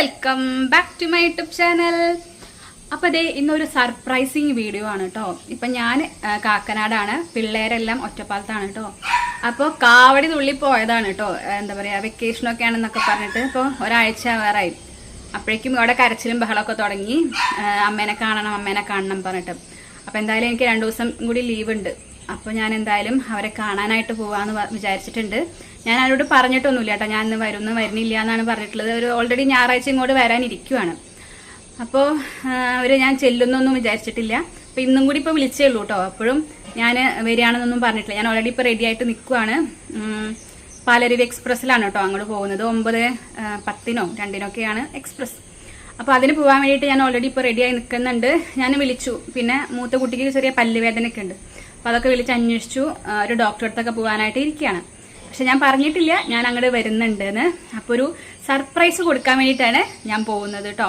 Welcome back to my YouTube channel. അപ്പോൾ ദേ ഇന്നൊരു സർപ്രൈസിങ് വീഡിയോ ആണ് കേട്ടോ ഇപ്പം ഞാൻ കാക്കനാടാണ്. പിള്ളേരെല്ലാം ഒറ്റപ്പാലത്താണ് കേട്ടോ അപ്പോൾ കാവടി തുള്ളി പോയതാണ് കേട്ടോ എന്താ പറയുക വെക്കേഷനൊക്കെ ആണെന്നൊക്കെ പറഞ്ഞിട്ട് ഇപ്പോൾ ഒരാഴ്ച വേറായി അപ്പോഴേക്കും ഇവിടെ കരച്ചിലും ബഹളമൊക്കെ തുടങ്ങി. അമ്മേനെ കാണണം അമ്മേനെ കാണണം പറഞ്ഞിട്ട്. അപ്പോൾ എന്തായാലും എനിക്ക് രണ്ട് ദിവസം കൂടി ലീവ് ഉണ്ട്. അപ്പോൾ ഞാൻ എന്തായാലും അവരെ കാണാനായിട്ട് പോവാന്ന് വിചാരിച്ചിട്ടുണ്ട്. ഞാൻ അവരോട് പറഞ്ഞിട്ടൊന്നുമില്ല കേട്ടോ. ഞാൻ ഇന്ന് വരുന്നു വരുന്നില്ല എന്നാണ് പറഞ്ഞിട്ടുള്ളത്. ഒരു ഓൾറെഡി ഞായറാഴ്ച ഇങ്ങോട്ട് വരാനിരിക്കുവാണ് അപ്പോൾ അവർ ഞാൻ ചെല്ലുന്നൊന്നും വിചാരിച്ചിട്ടില്ല. അപ്പോൾ ഇന്നും കൂടി ഇപ്പോൾ വിളിച്ചേ ഉള്ളൂ കേട്ടോ. അപ്പോഴും ഞാൻ വരികയാണെന്നൊന്നും പറഞ്ഞിട്ടില്ല. ഞാൻ ഓൾറെഡി ഇപ്പോൾ റെഡി ആയിട്ട് നിൽക്കുവാണ് പാലരുവി എക്സ്പ്രസ്സിലാണ് കേട്ടോ അങ്ങോട്ട് പോകുന്നത്. ഒമ്പത് പത്തിനോ രണ്ടിനൊക്കെയാണ് എക്സ്പ്രസ്. അപ്പോൾ അതിന് പോകാൻ വേണ്ടിയിട്ട് ഞാൻ ഓൾറെഡി ഇപ്പോൾ റെഡിയായി നിൽക്കുന്നുണ്ട് ഞാൻ വിളിച്ചു. പിന്നെ മൂത്ത കുട്ടിക്ക് ചെറിയ പല്ലുവേദനയൊക്കെ ഉണ്ട്. അപ്പോൾ അതൊക്കെ വിളിച്ച് അന്വേഷിച്ചു. ഒരു ഡോക്ടറെ അടുത്തൊക്കെ പോകാനായിട്ട് ഇരിക്കുകയാണ്. പക്ഷെ ഞാൻ പറഞ്ഞിട്ടില്ല ഞാൻ അങ്ങോട്ട് വരുന്നുണ്ടെന്ന്. അപ്പോൾ ഒരു സർപ്രൈസ് കൊടുക്കാൻ വേണ്ടിയിട്ടാണ് ഞാൻ പോകുന്നത് കേട്ടോ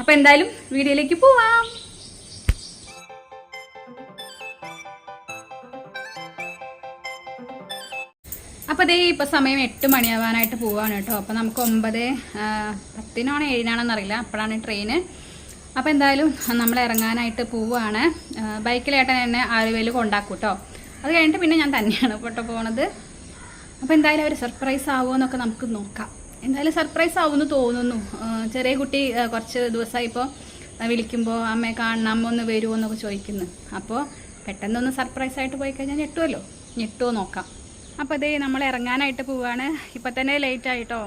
അപ്പോൾ എന്തായാലും വീഡിയോയിലേക്ക് പോവാം. അപ്പോൾ അതേ ഇപ്പോൾ സമയം എട്ട് മണിയാവാനായിട്ട് പോവാണ് കേട്ടോ അപ്പോൾ നമുക്ക് ഒമ്പത് പത്തിനാണോ ഏഴിനാണോ അറിയില്ല. അപ്പോഴാണ് ട്രെയിന് അപ്പോൾ എന്തായാലും നമ്മൾ ഇറങ്ങാനായിട്ട് ആ, ബൈക്കിലേട്ടൻ എന്നെ ആലുവയിൽ കൊണ്ടാക്കും കേട്ടോ അത് കഴിഞ്ഞിട്ട് പിന്നെ ഞാൻ തന്നെയാണ് കേട്ടോ പോണത്. അപ്പോൾ എന്തായാലും അവർ സർപ്രൈസ് ആവുമോ എന്നൊക്കെ നമുക്ക് നോക്കാം. എന്തായാലും സർപ്രൈസ് ആവുമെന്ന് തോന്നുന്നു. ചെറിയ കുട്ടി കുറച്ച് ദിവസമായി ഇപ്പോൾ വിളിക്കുമ്പോൾ അമ്മയെ കാണണം അമ്മ ഒന്ന് വരുമോ എന്നൊക്കെ ചോദിക്കുന്നു. അപ്പോൾ പെട്ടെന്നൊന്ന് സർപ്രൈസ് ആയിട്ട് പോയി കഴിഞ്ഞാൽ ഞെട്ടുമല്ലോ ഞെട്ടുമോ നോക്കാം. അപ്പോൾ അതേ നമ്മൾ ഇറങ്ങാനായിട്ട് പോവുകയാണ് ഇപ്പം തന്നെ ലേറ്റ് ആയിട്ടോ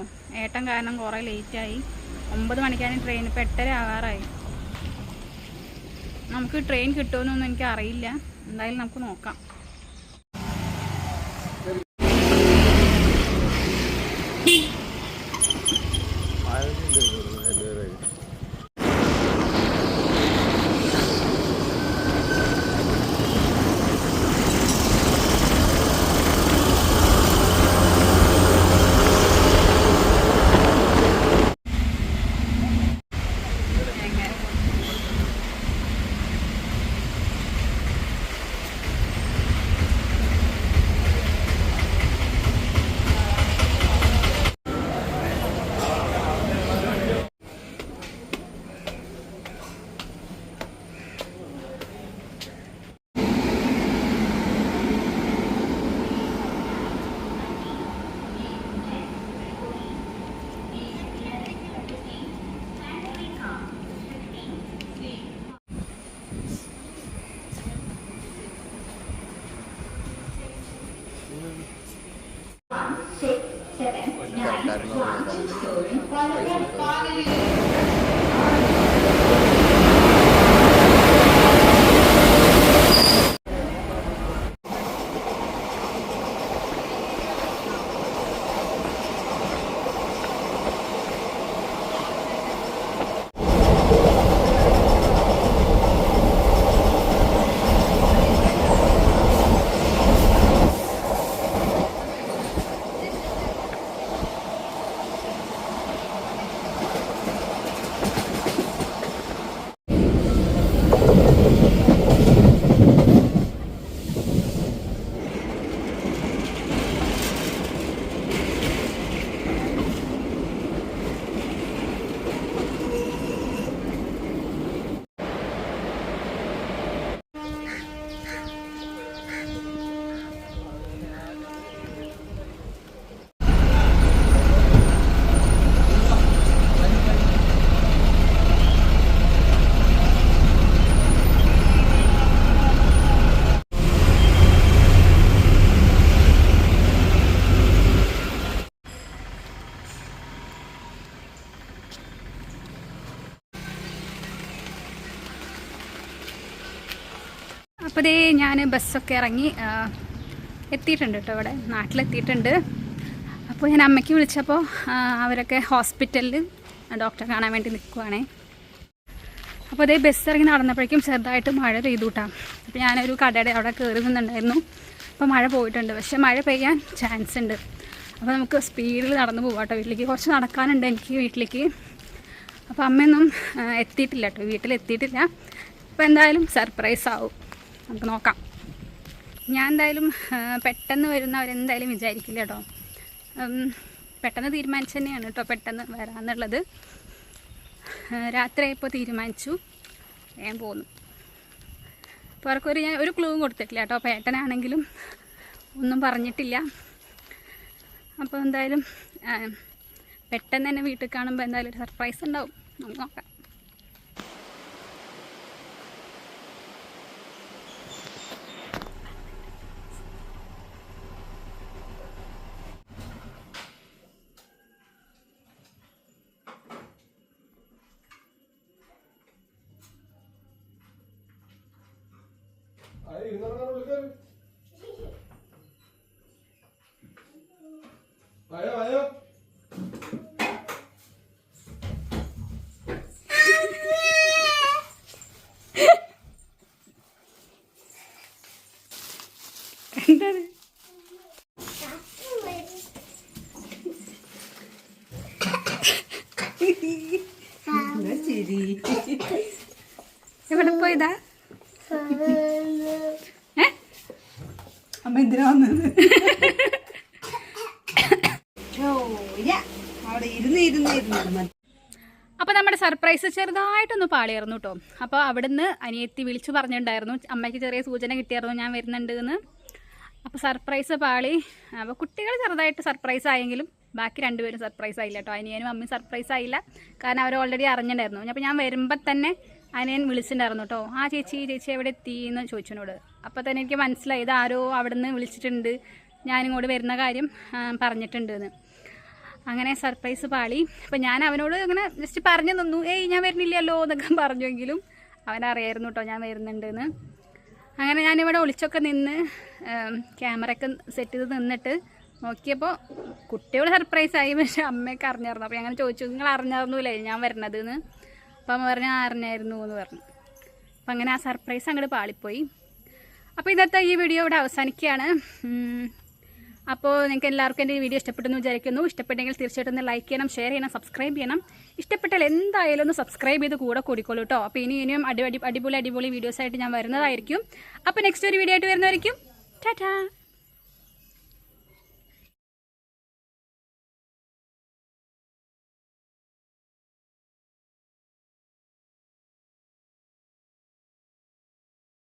ഏട്ടൻ കാരണം കുറേ ലേറ്റായി ഒമ്പത് മണിക്കാണ് ട്രെയിൻ ഇപ്പം എട്ടര ആവാറായി. നമുക്ക് ട്രെയിൻ കിട്ടുമെന്നൊന്നും എനിക്ക് അറിയില്ല എന്തായാലും നമുക്ക് നോക്കാം. 南京有人关了网吧的。അപ്പോൾ ദേ ഞാൻ ബസ്സൊക്കെ ഇറങ്ങി എത്തിയിട്ടുണ്ട് കേട്ടോ ഇവിടെ. നാട്ടിലെത്തിയിട്ടുണ്ട്. അപ്പോൾ ഞാൻ അമ്മയ്ക്ക് വിളിച്ചപ്പോൾ അവരൊക്കെ ഹോസ്പിറ്റലിൽ ഡോക്ടറെ കാണാൻ വേണ്ടി നിൽക്കുവാണേ അപ്പോൾ അതേ ബസ് ഇറങ്ങി നടന്നപ്പോഴേക്കും ചെറുതായിട്ട് മഴ പെയ്തു കൂട്ടാം അപ്പോൾ ഞാനൊരു കടയുടെ അവിടെ കയറി നിന്നുണ്ടായിരുന്നു അപ്പോൾ മഴ പോയിട്ടുണ്ട്. പക്ഷേ മഴ പെയ്യാൻ ചാൻസ് ഉണ്ട്. അപ്പോൾ നമുക്ക് സ്പീഡിൽ നടന്നു പോകാം കേട്ടോ വീട്ടിലേക്ക് കുറച്ച് നടക്കാനുണ്ട് എനിക്ക് വീട്ടിലേക്ക്. അപ്പോൾ അമ്മയൊന്നും എത്തിയിട്ടില്ല കേട്ടോ വീട്ടിലെത്തിയിട്ടില്ല. അപ്പോൾ എന്തായാലും സർപ്രൈസ് ആവും. നമുക്ക് നോക്കാം. ഞാൻ എന്തായാലും പെട്ടെന്ന് വരുന്നവരെന്തായാലും വിചാരിക്കില്ല കേട്ടോ. പെട്ടെന്ന് തീരുമാനിച്ചു തന്നെയാണ് കേട്ടോ പെട്ടെന്ന് വരാമെന്നുള്ളത് രാത്രി ഇപ്പോൾ തീരുമാനിച്ചു. ഞാൻ പോന്നു. അപ്പോൾ അവർക്കൊരു ഞാൻ ഒരു ക്ലൂവും കൊടുത്തിട്ടില്ല കേട്ടോ പേട്ടനാണെങ്കിലും ഒന്നും പറഞ്ഞിട്ടില്ല. അപ്പോൾ എന്തായാലും പെട്ടെന്ന് തന്നെ വീട്ടിൽ കാണുമ്പോൾ എന്തായാലും ഒരു സർപ്രൈസ് ഉണ്ടാവും. നമുക്ക് നോക്കാം. ആയോ ആയോ എന്താണ്? ശരി. എവിടെ പോയതാ ഏ അമ്മ എന്തിനാ വന്നത് ചോര അവിടെ ഇരുന്ന് ഇരുന്ന് ഇരുന്ന് അപ്പോൾ നമ്മുടെ സർപ്രൈസ് ചെറുതായിട്ടൊന്ന് പാളിയായിരുന്നു കേട്ടോ അപ്പോൾ അവിടുന്ന് അനിയത്തി വിളിച്ചു പറഞ്ഞിട്ടുണ്ടായിരുന്നു. അമ്മയ്ക്ക് ചെറിയ സൂചന കിട്ടിയായിരുന്നു ഞാൻ വരുന്നുണ്ട് എന്ന് അപ്പോൾ സർപ്രൈസ് പാളി. അപ്പോൾ കുട്ടികൾ ചെറുതായിട്ട് സർപ്രൈസ് ആയെങ്കിലും ബാക്കി രണ്ടുപേരും സർപ്രൈസ് ആയില്ല കേട്ടോ അനിയനും അമ്മയും സർപ്രൈസ് ആയില്ല. കാരണം അവർ ഓൾറെഡി അറിഞ്ഞിട്ടുണ്ടായിരുന്നു. അപ്പോൾ ഞാൻ വരുമ്പോൾ തന്നെ അനിയൻ വിളിച്ചിട്ടുണ്ടായിരുന്നു കേട്ടോ ആ ചേച്ചി ചേച്ചി എവിടെ എത്തി? എന്ന് ചോദിച്ചതിനോട് അപ്പോൾ തന്നെ എനിക്ക് മനസ്സിലായി ഇത് ആരോ അവിടെ നിന്ന് വിളിച്ചിട്ടുണ്ട് ഞാനിങ്ങോട്ട് വരുന്ന കാര്യം പറഞ്ഞിട്ടുണ്ട് എന്ന് അങ്ങനെ സർപ്രൈസ് പാളി. അപ്പം ഞാൻ അവനോട് അങ്ങനെ ജസ്റ്റ് പറഞ്ഞു നിന്നു ഏയ് ഞാൻ വരുന്നില്ലല്ലോ എന്നൊക്കെ പറഞ്ഞുവെങ്കിലും അവനറിയായിരുന്നു കേട്ടോ ഞാൻ വരുന്നുണ്ടെന്ന്. അങ്ങനെ ഞാനിവിടെ ഒളിച്ചൊക്കെ നിന്ന് ക്യാമറയൊക്കെ സെറ്റ് ചെയ്ത് നിന്നിട്ട് നോക്കിയപ്പോൾ കുട്ടികൾ സർപ്രൈസായി പക്ഷെ അമ്മയൊക്കെ അറിഞ്ഞായിരുന്നു. അപ്പോൾ അങ്ങനെ ചോദിച്ചു നിങ്ങൾ അറിഞ്ഞായിരുന്നില്ലേ ഞാൻ വരണത് എന്ന്. അപ്പം അമ്മ പറഞ്ഞു "ആ, അറിഞ്ഞായിരുന്നു എന്ന് പറഞ്ഞു. അപ്പം അങ്ങനെ ആ സർപ്രൈസ് അങ്ങോട്ട് പാളിപ്പോയി. അപ്പോൾ ഇന്നത്തെ ഈ വീഡിയോ ഇവിടെ അവസാനിക്കുകയാണ്. അപ്പോൾ നിങ്ങൾക്ക് എല്ലാവർക്കും എന്റെ വീഡിയോ ഇഷ്ടപ്പെട്ടെന്ന് വിചാരിക്കുന്നു. ഇഷ്ടപ്പെട്ടെങ്കിൽ തീർച്ചയായിട്ടും ഒന്ന് ലൈക്ക് ചെയ്യണം ഷെയർ ചെയ്യണം സബ്സ്ക്രൈബ് ചെയ്യണം. ഇഷ്ടപ്പെട്ടാൽ എന്തായാലും ഒന്ന് സബ്സ്ക്രൈബ് ചെയ്ത് കൂടെ കൂടിക്കോളൂ കേട്ടോ അപ്പോൾ ഇനി ഇനിയും അടി അടിപൊളി അടിപൊളി വീഡിയോസായിട്ട് ഞാൻ വരുന്നതായിരിക്കും. അപ്പോൾ നെക്സ്റ്റ് ഒരു വീഡിയോ ആയിട്ട് വരുന്നതായിരിക്കും. ടാറ്റാ